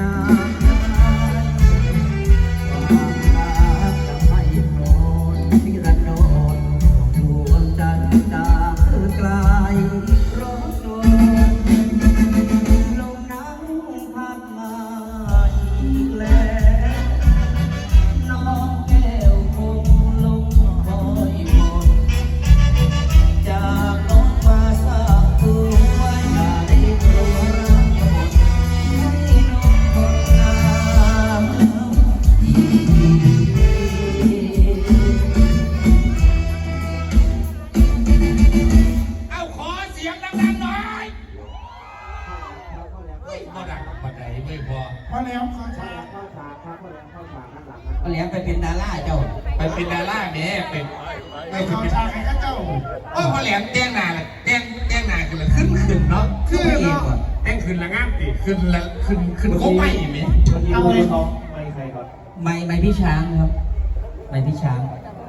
ย พอพอแล้วเข้าฉากก็เลี้ยงไปเป็นดาราเจ้า ไปเป็นดาราแหม่เป็นไปเข้าฉากให้กับเจ้า โอ้ยพอแหลมแจ้งหนาละแจ้งแจ้งหนาขึ้นละขึ้นขึ้นเนาะคือพระเอกก่อนแจ้งขึ้นละงามติขึ้นละขึ้นขึ้นโคไปไหมเอาเลยของไม่ไม่พี่ช้างครับไม่พี่ช้าง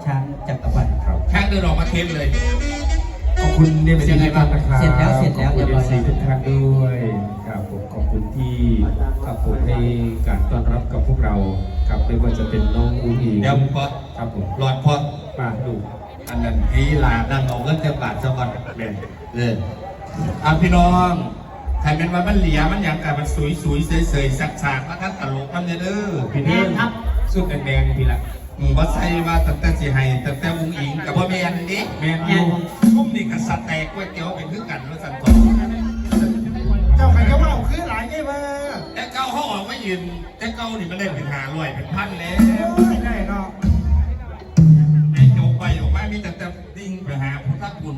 ช้างจักรพันธ์ครับช่างเดินออกมาเทนเลย ขอบคุณเดมซีทุกท่านนะครับเสร็จแล้วเสร็จแล้วขอบคุณเรีเดยบร้มอยซีทุกท่านด้วยครับผมขอบคุณที่ครับผมให้การต้อนรับกับพวกเราครับไม่ว่าจะเป็นน้องอูอีเดี๋ยวพอครับผมหลอดพอมาดูอันนั้นพี่ลาดันเอาเงินจะบาทสะบัดเด่นเลยอะพี่น้องใครเป็นว่ามันเหลียมันอย่างกับมันสวยสวยๆเสยๆสักฉากๆมาทั้งตลกมันเนี่ยเด้อพี่เด้ครับสุดแดงๆพี่ละอืมว่าใส่ว่าตั้งแต่สิให้ตั้งแต่วงอิงกับพ่อแม่นนี่แมนยูทุ่ม นี่กับสัตว์แตกก๋วยเตี๋ยวเป็นคือกันว่าสันตอเจ้าใครก็ว่าคือหลายไงมาแต่เก้าเขาออกไม่ยืนแต่เก้านี่มันได้เป็นหาร้อยเป็นพันแล้วโอ้ยได้เนาะไอ้โยกไปโยกมามีแต่แต่ดิ่งไปหาพุทธคุณ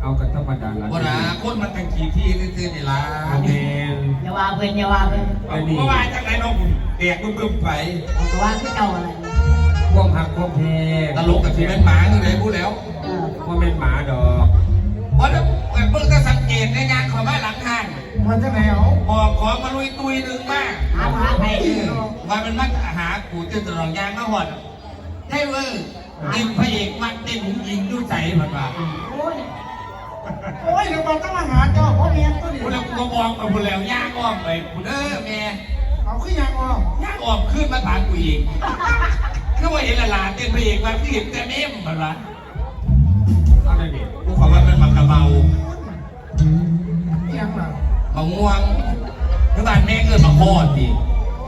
เอากันธรรมดาละว่านะคนมันตั้งกี่ที่ซื่อๆนี่ล่ะแมนอย่าว่าเพิ่นอย่าว่าเพิ่นอันนี้เมื่อวานจากไหนน้องคุณแดกบึ้มๆไปผมก็ว่าคือเก่าอะไร ความหักความแพงตลกกับที่เป็นหมาที่ไหนพูดแล้วเออว่าเป็นหมาดอกเพราะถ้าเพิ่งจะสังเกตในงานของบ้านหลังห้างมันจะไหนเอาบอกของมาลุยตุยหนึ่งมากหาหาไปว่ามันมักหากูเตือนตลอดยางมาหอดให้เวอร์ติมพระเอกมักเต้นหงยิงดูใจมันว่าโอ้ยโอ้ยเดี๋ยวมันต้องมาหาเจ้าพ่อเมียตัวนี้กูแล้วกูก็มองไปพูดแล้วย่างอ้อมไปกูเด้อแม่เอาขึ้นยังอะย่างอ้อมขึ้นมาถามกูอีก คือว่าเห็นหลานเต้นพระเอกมาคือเห็นแต่เม้มมันว่าเอาได้ดิกูขอว่ามันมักกระเบายังล่ะมะม่วงคือบ้านแม่เกิดมาโคตรดิ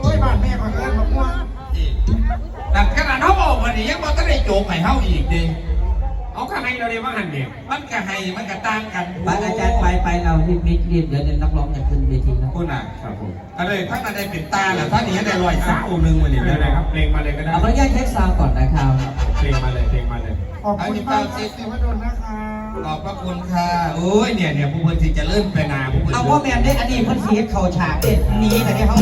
โอ้ยบ้านแม่ขอเกินบอกว่าแต่ขนาดเขาบอกวันนี้ยังบอกก็ได้โจกให้เขาอีกดิ เอาข้างในเราเรียกว่าหันเดียวมันก็ให้มันก็ต่างกันไปอาจารย์ไปไปเรารีบรีบรีบเดี๋ยวเดี๋ยวนักร้องจะขึ้นเวทีแล้วคุณอะครับผมอะไรถ้ามันได้เป็นตาแล้วถ้านี้ได้ลอยสาวหนึ่งมาเนี่ยไม่เป็นไรครับเพลงมาเลยก็ได้เอาขออนุญาตเช็คซาวด์ก่อนนะครับเพลงมาเลยเพลงมาเลยขอบคุณมากเสียวดลนะคะขอบพระคุณค่ะโอ้ยเนี่ยเนี่ยผู้คนที่จะเริ่มไปนาผู้คนเอาพ่อแม่ได้อดีตเพิ่นสีเข่าฉากเด็ดหนีแต่เนี่ยเขา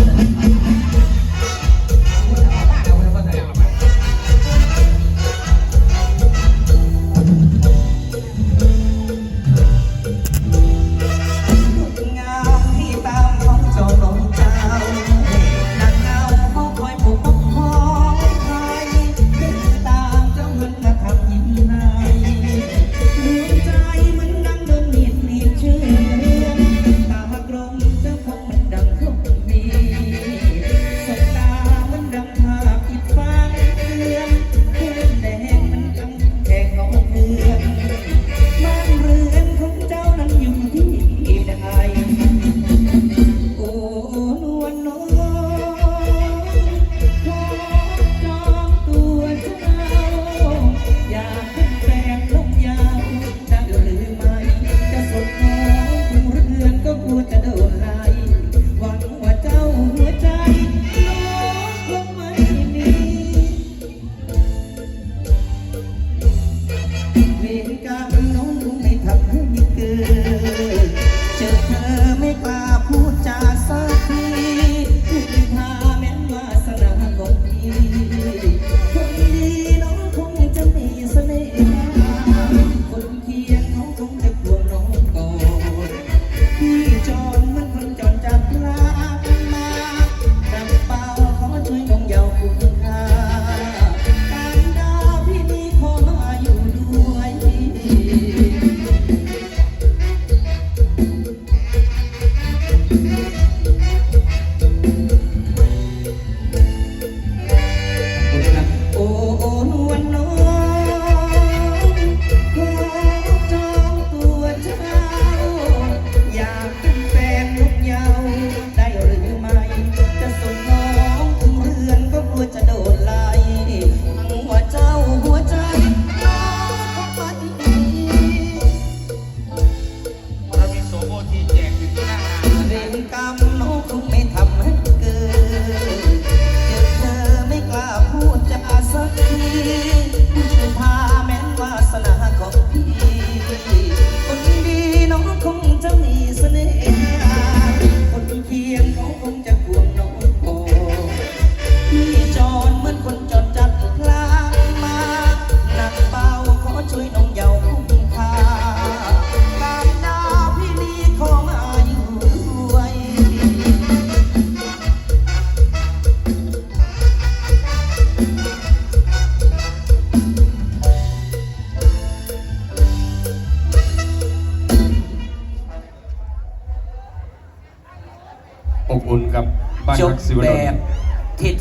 จบรักศิวแบดลบ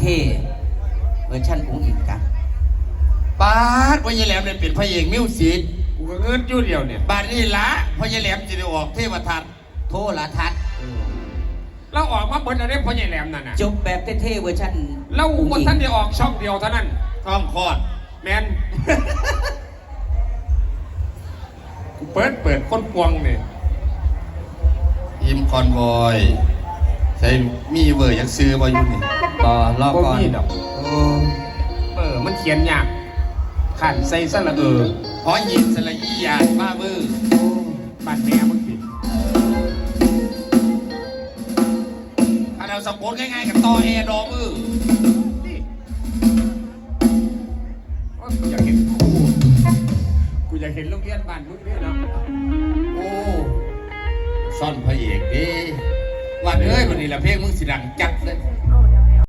เท่ๆเวอร์ชันอุ้งอิงกันป้าดพ่อใหญ่แหลมเนี่ยเป็นพระเอกมิวสิกกูก็เงินอยู่เดียวเนี่ยบาดนี้ละพ่อใหญ่แหลมจะได้ออกเทวทัตโทรทัศน์เราออกมาเบิดอะไรพ่อใหญ่แหลมนั่นน่ะจบแบบเท่ๆเวอร์ชันเราอุ้งคนอิงท่านได้ออกช่องเดียวเท่านั้นท้องคลอดแมนกูเปิดเปิดคนกวงเนี่ยอิมคอนวอย ใช่มีเวอร์ยังซื้อมาอยู่นี่บอรอก่อนบ่มีดอกโอ้เออมันเขียนยากขันใส่สระเออพอยิงสละอียาดมาเวอร์บ้านแม่มึงผิดถ้าเราสะกดง่ายๆกับต่อแอร์ดอมือนี่โอ๊ยกูอยากเห็นครูกูอยากเห็นโรงเรียนบ้านมึงเนี่ยเนาะโอ้ซ่อนพระเอกดิ วันเอ้ยวันนี้ละเพลงมึงสิดังจัดเลย